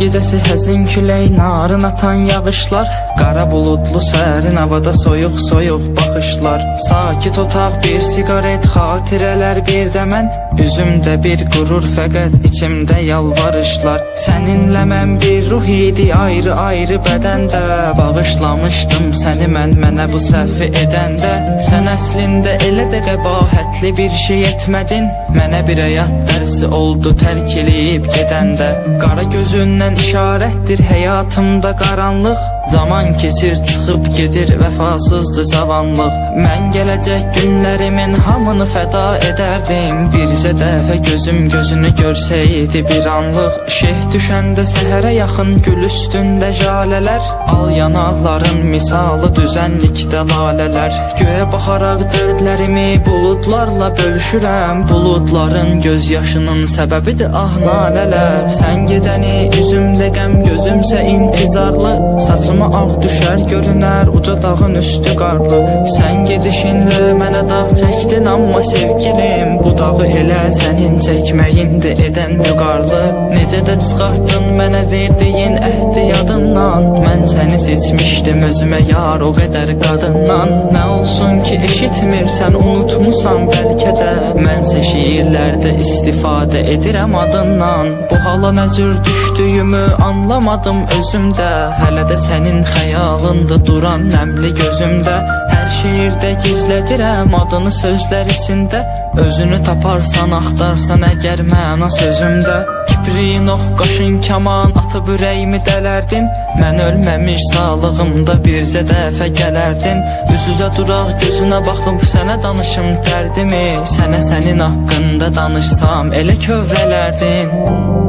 gecəsi həzin külək narın atan yağışlar. Qara buludlu sərin havada soyuq soyuq baxışlar. Sakit otaq bir siqaret xatirələr bir də mən. Üzümdə bir qürur fəqət içimdə yalvarışlar. Səninlə mən bir ruh idi ayrı ayrı bədəndə. Bağışlamışdım səni mən mənə bu səhvi edəndə. Sən əslində elə də qəbahətli bir şey etmədin. Mənə bir həyat dərsi oldu tərk eləyib gedəndə. Qara gözündən işarətdir həyatımda qaranlıq Zaman keçir çıxıb gedir vəfasızdır cavanlıq. Mən gələcək günlərimin hamını fəda edərdim. Bircə dəfə gözüm gözünü görsəydi bir anlıq. Şeh düşəndə səhərə yaxın gül üstündə jalələr Al yanaqların misalı düzənlikdə lalələr Göyə baxaraq dərdlərimi buludlarla bölüşürəm. Buludların göz yaşının səbəbidir ah nalələr Sən gedəni üzümdə qəm gözümsə intizarlı Saçıma ağ düşər görünər uca dağın üstü qarlı Sən gedişinlə mənə dağ çəkdin amma sevgilim Bu dağı elə sənin çəkməyindir edən vüqarlı Necə də çıxartdın mənə verdiyin əhdi yadından Mən səni seçmişdim özümə yar o qədər qadından Nə olsun ki eşitmirsən unutmusan bəlkə də Mənsə şiirlərdə istifadə edirəm adından. Bu hala nə cür düşdüyümü anlamadım özümdə Hələ də sənin xəyalında duran nəmli gözümdə Hər şeirdə gizlədirəm adını sözlər içində Özünü taparsan, axtarsan əgər məna sözümdə Kiprin, ox, qaşın, kaman atıb ürəyimi dələrdin Mən ölməmiş sağlığımda bircə dəfə gələrdin Üz-üzə duraq gözünə baxıb sənə danışım dərdimi Sənə sənin haqqında danışsam elə kövrələrdin